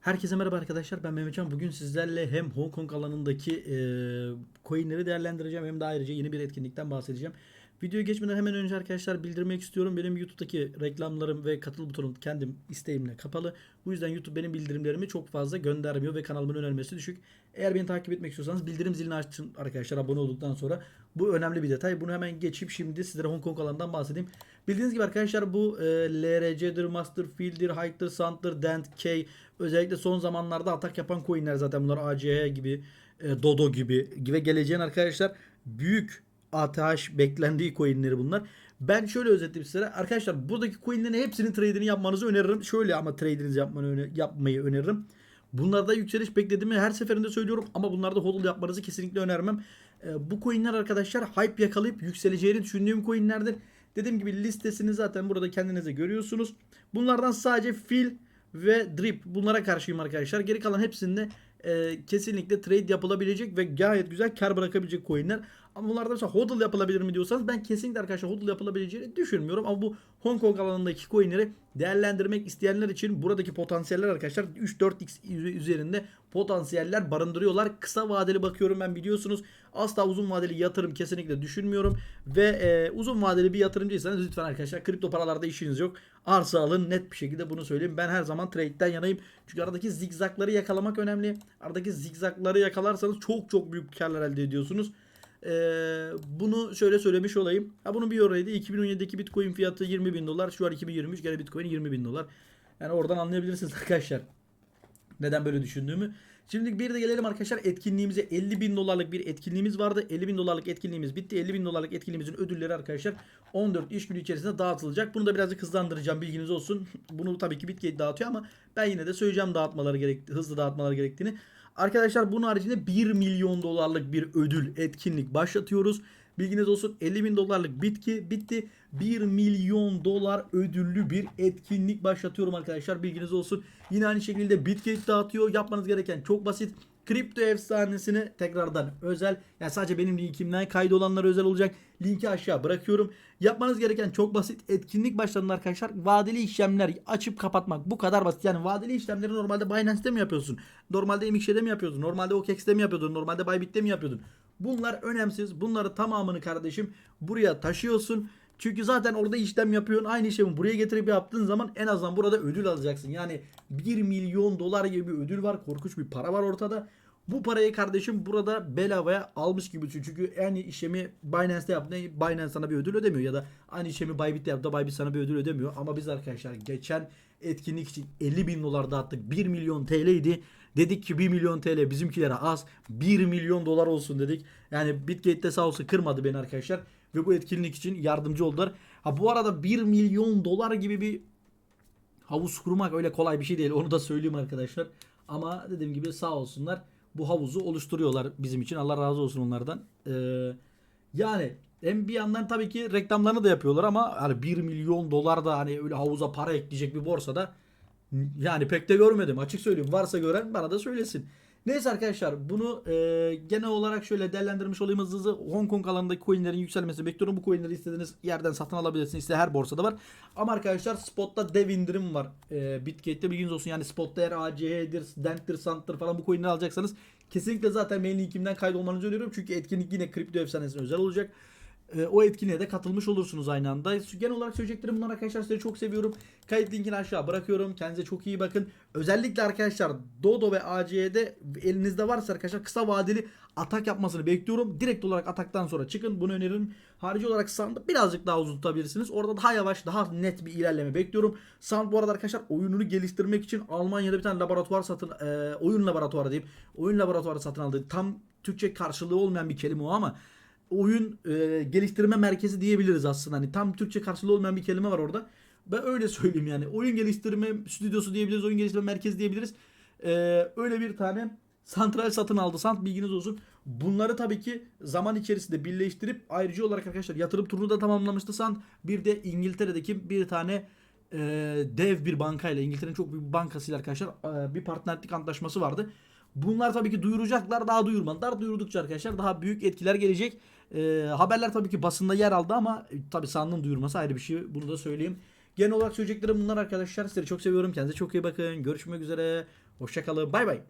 Herkese merhaba arkadaşlar ben Mehmetcan. Bugün sizlerle hem Hong Kong alanındaki e, coinleri değerlendireceğim hem de ayrıca yeni bir etkinlikten bahsedeceğim. Videoya geçmeden hemen önce arkadaşlar bildirmek istiyorum. Benim YouTube'daki reklamlarım ve katıl butonum kendim isteğimle kapalı. Bu yüzden YouTube benim bildirimlerimi çok fazla göndermiyor ve kanalımın önermesi düşük. Eğer beni takip etmek istiyorsanız bildirim zilini açın arkadaşlar abone olduktan sonra. Bu önemli bir detay. Bunu hemen geçip şimdi sizlere Hong Kong alanından bahsedeyim. Bildiğiniz gibi arkadaşlar bu e, LRC'dir, Masterfield'dir, Hyke'dır, Sand'dır, Dent, K özellikle son zamanlarda atak yapan coinler zaten bunlar ACH gibi, e, Dodo gibi ve geleceğin arkadaşlar büyük ATH beklendiği coinleri bunlar. Ben şöyle özetleyeyim size. Arkadaşlar buradaki coinlerin hepsinin trade'ini yapmanızı öneririm. Şöyle ama trade'inizi yapmanı yapmayı öneririm. Bunlarda yükseliş beklediğimi her seferinde söylüyorum ama bunlarda hodl yapmanızı kesinlikle önermem. Ee, bu coinler arkadaşlar hype yakalayıp yükseleceğini düşündüğüm coinlerdir. Dediğim gibi listesini zaten burada kendinize görüyorsunuz. Bunlardan sadece fil ve drip bunlara karşıyım arkadaşlar. Geri kalan hepsinde e, kesinlikle trade yapılabilecek ve gayet güzel kar bırakabilecek coinler. Ama bunlarda mesela hodl yapılabilir mi diyorsanız ben kesinlikle arkadaşlar hodl yapılabileceğini düşünmüyorum. Ama bu Hong Kong alanındaki coinleri değerlendirmek isteyenler için buradaki potansiyeller arkadaşlar 3-4x üzerinde potansiyeller barındırıyorlar. Kısa vadeli bakıyorum ben biliyorsunuz. Asla uzun vadeli yatırım kesinlikle düşünmüyorum. Ve e, uzun vadeli bir yatırımcıysanız lütfen arkadaşlar kripto paralarda işiniz yok. Arsa alın net bir şekilde bunu söyleyeyim. Ben her zaman trade'den yanayım. Çünkü aradaki zigzakları yakalamak önemli. Aradaki zigzakları yakalarsanız çok çok büyük karlar elde ediyorsunuz. Ee, bunu şöyle söylemiş olayım. Ha bunun bir de 2017'deki Bitcoin fiyatı 20 bin dolar. Şu an 2023 gene Bitcoin 20 bin dolar. Yani oradan anlayabilirsiniz arkadaşlar. Neden böyle düşündüğümü. Şimdi bir de gelelim arkadaşlar etkinliğimize 50 bin dolarlık bir etkinliğimiz vardı. 50 bin dolarlık etkinliğimiz bitti. 50 bin dolarlık etkinliğimizin ödülleri arkadaşlar 14 iş günü içerisinde dağıtılacak. Bunu da birazcık hızlandıracağım bilginiz olsun. Bunu tabii ki Bitgate dağıtıyor ama ben yine de söyleyeceğim dağıtmaları gerek hızlı dağıtmaları gerektiğini. Arkadaşlar bunun haricinde 1 milyon dolarlık bir ödül etkinlik başlatıyoruz. Bilginiz olsun 50 bin dolarlık bitki bitti. 1 milyon dolar ödüllü bir etkinlik başlatıyorum arkadaşlar. Bilginiz olsun. Yine aynı şekilde Bitgate dağıtıyor. Yapmanız gereken çok basit. Kripto efsanesini tekrardan özel yani sadece benim linkimden kaydolanlara özel olacak. Linki aşağı bırakıyorum. Yapmanız gereken çok basit. Etkinlik başladığında arkadaşlar vadeli işlemler açıp kapatmak bu kadar basit. Yani vadeli işlemleri normalde Binance'te mi yapıyorsun? Normalde MXC'de mi yapıyordun? Normalde OKEX'te mi yapıyordun? Normalde Bybit'te mi yapıyordun? Bunlar önemsiz. Bunları tamamını kardeşim buraya taşıyorsun. Çünkü zaten orada işlem yapıyorsun. Aynı işlemi buraya getirip yaptığın zaman en azından burada ödül alacaksın. Yani 1 milyon dolar gibi bir ödül var. Korkunç bir para var ortada. Bu parayı kardeşim burada bedavaya almış gibi düşün. Çünkü aynı işlemi Binance'te yaptığında Binance sana bir ödül ödemiyor. Ya da aynı işlemi Bybit'te yaptığında Bybit sana bir ödül ödemiyor. Ama biz arkadaşlar geçen etkinlik için 50 bin dolar dağıttık. 1 milyon TL idi. Dedik ki 1 milyon TL bizimkilere az. 1 milyon dolar olsun dedik. Yani Bitgate'de sağ olsun kırmadı beni arkadaşlar. Ve bu etkinlik için yardımcı oldular. Ha bu arada 1 milyon dolar gibi bir havuz kurmak öyle kolay bir şey değil. Onu da söyleyeyim arkadaşlar. Ama dediğim gibi sağ olsunlar bu havuzu oluşturuyorlar bizim için. Allah razı olsun onlardan. Ee, yani hem bir yandan tabii ki reklamlarını da yapıyorlar ama hani 1 milyon dolar da hani öyle havuza para ekleyecek bir borsada yani pek de görmedim. Açık söyleyeyim. Varsa gören bana da söylesin. Neyse arkadaşlar bunu e, genel olarak şöyle değerlendirmiş olayım hızlı. Hong Kong alanındaki coinlerin yükselmesini bekliyorum. Bu coinleri istediğiniz yerden satın alabilirsiniz. İşte her borsada var. Ama arkadaşlar spotta dev indirim var. E, Bitgate'de bilginiz olsun. Yani spotta eğer ACH'dir, Dent'tir, Sant'tir falan bu coinleri alacaksanız kesinlikle zaten mail linkimden kaydolmanızı öneriyorum. Çünkü etkinlik yine kripto efsanesine özel olacak. E, o etkinliğe de katılmış olursunuz aynı anda. Genel olarak söyleyeceklerim bunlar arkadaşlar. Sizleri çok seviyorum. Kayıt linkini aşağı bırakıyorum. Kendinize çok iyi bakın. Özellikle arkadaşlar Dodo ve AC'de elinizde varsa arkadaşlar kısa vadeli atak yapmasını bekliyorum. Direkt olarak ataktan sonra çıkın. Bunu öneririm. Harici olarak Sand'ı birazcık daha uzun tutabilirsiniz. Orada daha yavaş, daha net bir ilerleme bekliyorum. Sand bu arada arkadaşlar oyununu geliştirmek için Almanya'da bir tane laboratuvar satın, e, oyun laboratuvarı diyeyim. Oyun laboratuvarı satın aldı. Tam Türkçe karşılığı olmayan bir kelime o ama oyun e, geliştirme merkezi diyebiliriz aslında. Hani tam Türkçe karşılığı olmayan bir kelime var orada. Ben öyle söyleyeyim yani. Oyun geliştirme stüdyosu diyebiliriz, oyun geliştirme merkezi diyebiliriz. E, öyle bir tane santral satın aldı. Sant bilginiz olsun. Bunları tabii ki zaman içerisinde birleştirip ayrıca olarak arkadaşlar yatırım turunu da tamamlamıştı Sant. Bir de İngiltere'deki bir tane e, dev bir bankayla İngiltere'nin çok büyük bir bankasıyla arkadaşlar e, bir partnerlik antlaşması vardı. Bunlar tabii ki duyuracaklar daha duyurmadılar. Duyurdukça arkadaşlar daha büyük etkiler gelecek. Ee, haberler tabii ki basında yer aldı ama e, tabii sandığın duyurması ayrı bir şey. Bunu da söyleyeyim. Genel olarak söyleyeceklerim bunlar arkadaşlar. Sizleri çok seviyorum. Kendinize çok iyi bakın. Görüşmek üzere. Hoşçakalın. Bay bay.